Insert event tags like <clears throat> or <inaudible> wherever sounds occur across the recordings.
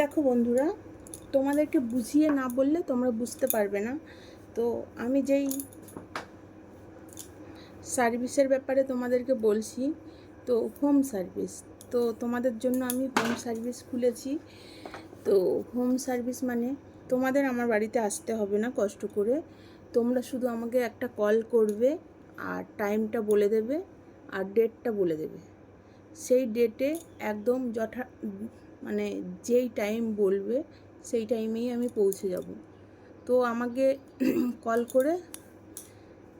দেখো বন্ধুরা, তোমাদেরকে বুঝিয়ে না বললে তোমরা বুঝতে পারবে না। তো আমি যেই সার্ভিসের ব্যাপারে তোমাদেরকে বলছি, তো হোম সার্ভিস, তো তোমাদের জন্য আমি হোম সার্ভিস খুলেছি। তো হোম সার্ভিস মানে তোমাদের আমার বাড়িতে আসতে হবে না কষ্ট করে। তোমরা শুধু আমাকে একটা কল করবে আর টাইমটা বলে দেবে আর ডেটটা বলে দেবে। সেই ডেটে একদম যথা মানে যেই টাইম বলবে, সেই টাইমেই আমি পৌঁছে যাব। তো আমাকে <clears throat> কল করে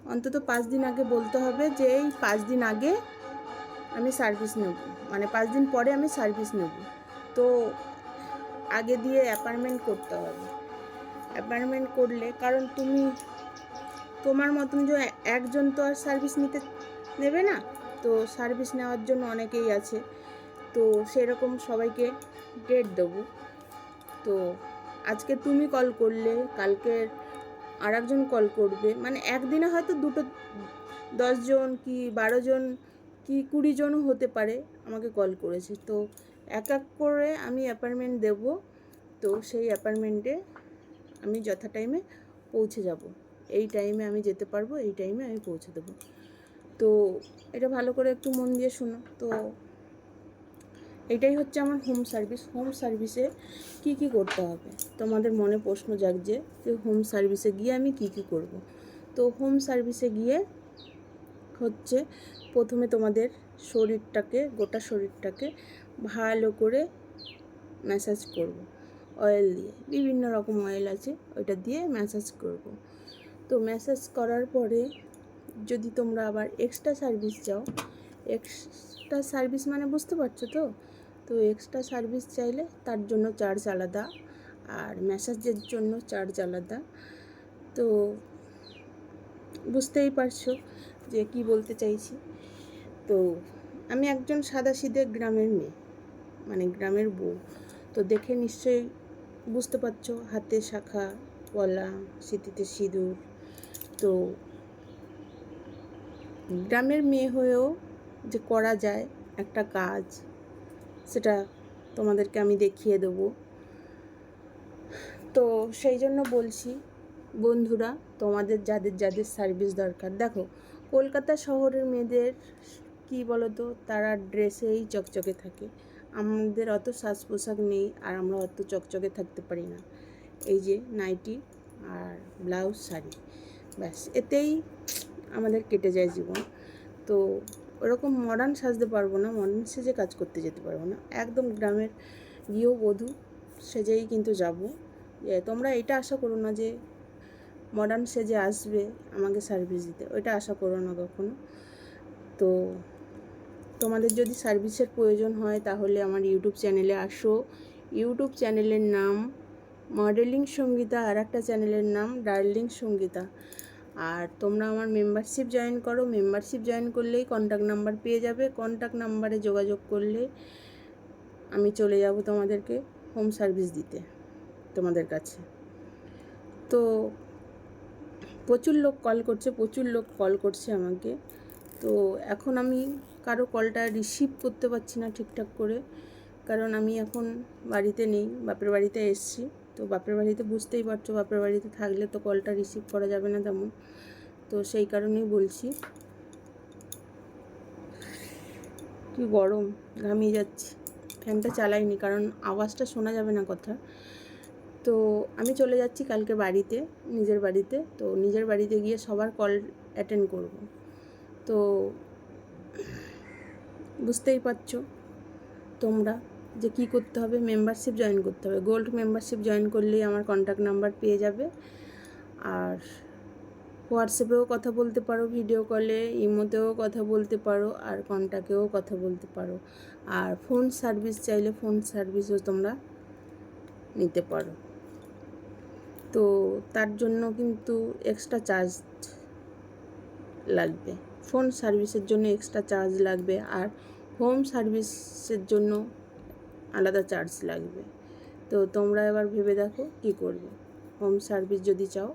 অন্তত পাঁচ দিন আগে বলতে হবে যে, এই পাঁচ দিন আগে আমি সার্ভিস নেব। মানে পাঁচ দিন পরে আমি সার্ভিস নেব। তো আগে দিয়ে অ্যাপয়েন্টমেন্ট করতে হবে। অ্যাপয়েন্টমেন্ট করলে, কারণ তুমি, তোমার মতন যে একজন তো আর সার্ভিস নিতে নেবে না। তো সার্ভিস নেওয়ার জন্য অনেকেই আছে। তো সেরকম সবাইকে ডেট দেবো। তো আজকে তুমি কল করলে কালকে আর একজন কল করবে। মানে একদিনে হয়তো দুটো দশজন কি বারো জন কি কুড়ি জনও হতে পারে আমাকে কল করেছে। তো এক এক করে আমি অ্যাপয়েন্টমেন্ট দেব। তো সেই অ্যাপয়েন্টমেন্টে আমি যথা টাইমে পৌঁছে যাব। এই টাইমে আমি যেতে পারব, এই টাইমে আমি পৌঁছে দেবো। তো এটা ভালো করে একটু মন দিয়ে শুনো। তো এটাই হচ্ছে আমার হোম সার্ভিস হোম সার্ভিসে কি কি করতে হবে? তোমাদের মনে প্রশ্ন জাগছে যে হোম সার্ভিসে গিয়ে আমি কি কি করব? তো হোম সার্ভিসে গিয়ে হচ্ছে প্রথমে তোমাদের শরীরটাকে, গোটা শরীরটাকে ভালো করে ম্যাসাজ করব। অয়েল দিয়ে, বিভিন্ন রকম অয়েল আছে, ওইটা দিয়ে ম্যাসাজ করব। তো ম্যাসাজ করার পরে যদি তোমরা আবার এক্সট্রা সার্ভিস চাও এক্সট্রা সার্ভিস মানে বুঝতে পারছ তো? তো এক্সট্রা সার্ভিস চাইলে তার জন্য চার্জ আলাদা আর ম্যাসাজের জন্য চার্জ আলাদা। তো বুঝতেই পারছ যে কি বলতে চাইছি। তো আমি একজন সাদা সিধে গ্রামের মেয়ে মানে গ্রামের বউ। তো দেখে নিশ্চয়ই বুঝতে পারছ হাতে শাখা পলা স্মৃতিতে সিঁদুর। তো গ্রামের মেয়ে হয়েও যে করা যায় একটা কাজ, সেটা তোমাদেরকে আমি দেখিয়ে দেব। তো সেই জন্য বলছি, বন্ধুরা, তোমাদের যাদের যাদের সার্ভিস দরকার। দেখো, কলকাতা শহরের মেয়েদের কি বলো তো তারা ড্রেসেই চকচকে থাকে। আমাদের অত সাজ পোশাক নেই আর আমরা অত চকচকে থাকতে পারি না। এই যে নাইটি আর ব্লাউজ, শাড়ি, ব্যাস, এতেই আমাদের কেটে যায় জীবন। তো ওরকম মডার্ন সাজতে পারব না মডার্ন সেজে কাজ করতে যেতে পারব না। একদম গ্রামের গৃহবধূ সেজেই কিন্তু যাব। তোমরা এটা আশা করো না যে মডার্ন সেজে আসবে, আমাকে সার্ভিস দিতে। ওইটা আশা করো না কখনো। তো তোমাদের যদি সার্ভিসের প্রয়োজন হয়, তাহলে আমার ইউটিউব চ্যানেলে আসো। ইউটিউব চ্যানেলের নাম মডেলিং সঙ্গীতা আর একটা চ্যানেলের নাম ডার্লিং সঙ্গীতা। আর তোমরা আমার মেম্বারশিপ জয়েন করো। মেম্বারশিপ জয়েন করলেই কন্ট্যাক্ট নাম্বার পেয়ে যাবে। কন্ট্যাক্ট নাম্বারে যোগাযোগ করলে আমি চলে যাব তোমাদেরকে হোম সার্ভিস দিতে তোমাদের কাছে। তো প্রচুর লোক কল করছে, প্রচুর লোক কল করছে আমাকে। তো এখন আমি কারও কলটা রিসিভ করতে পারছি না ঠিকঠাক করে। কারণ আমি এখন বাড়িতে নেই, বাপের বাড়িতে এসছি। তো বাপের বাড়িতে বুঝতেই পারছ, বাপের বাড়িতে থাকলে তো কলটা রিসিভ করা যাবে না তেমন। তো সেই কারণেই বলছি, কি গরম, ঘামিয়ে যাচ্ছি। ফ্যানটা চালাইনি, কারণ আওয়াজটা শোনা যাবে না কথা। তো আমি চলে যাচ্ছি কালকে বাড়িতে, নিজের বাড়িতে। তো নিজের বাড়িতে গিয়ে সবার কল অ্যাটেন্ড করব। তো বুঝতেই পারছ তোমরা। যে কি করতে হবে মেম্বারশিপ জয়েন করতে হবে। গোল্ড মেম্বারশিপ জয়েন করলেই আমার কন্ট্যাক্ট নাম্বার পেয়ে যাবে। আর হোয়াটসঅ্যাপেও কথা বলতে পারো ভিডিও কলে ইমোতেও কথা বলতে পারো, আর কন্ট্যাক্টেও কথা বলতে পারো। আর ফোন সার্ভিস চাইলে ফোন সার্ভিসও তোমরা নিতে পারো। তো তার জন্য কিন্তু এক্সট্রা চার্জ লাগবে। ফোন সার্ভিসের জন্য এক্সট্রা চার্জ লাগবে। আর হোম সার্ভিসের জন্য আলাদা চার্জ লাগবে। তো তোমরা এবার ভেবে দেখো কী করবে। হোম সার্ভিস যদি চাও,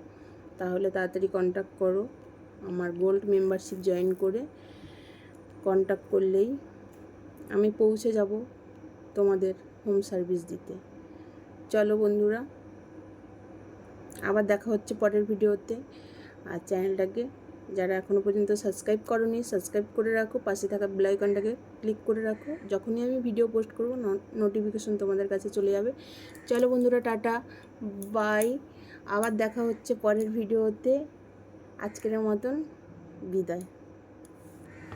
তাহলে তাড়াতাড়ি কন্ট্যাক্ট করো। আমার গোল্ড মেম্বারশিপ জয়েন করে কন্ট্যাক্ট করলেই আমি পৌঁছে যাব তোমাদের হোম সার্ভিস দিতে। চলো বন্ধুরা, আবার দেখা হচ্ছে পরের ভিডিওতে আর চ্যানেলটাকে যারা এখনও পর্যন্ত সাবস্ক্রাইব করনি সাবস্ক্রাইব করে রাখো, পাশে থাকা বেল আইকনটাকে ক্লিক করে রাখো। যখনই আমি ভিডিও পোস্ট করব নোটিফিকেশন তোমাদের কাছে চলে যাবে। চলো বন্ধুরা, টাটা বাই আবার দেখা হচ্ছে পরের ভিডিওতে আজকের মতন বিদায়।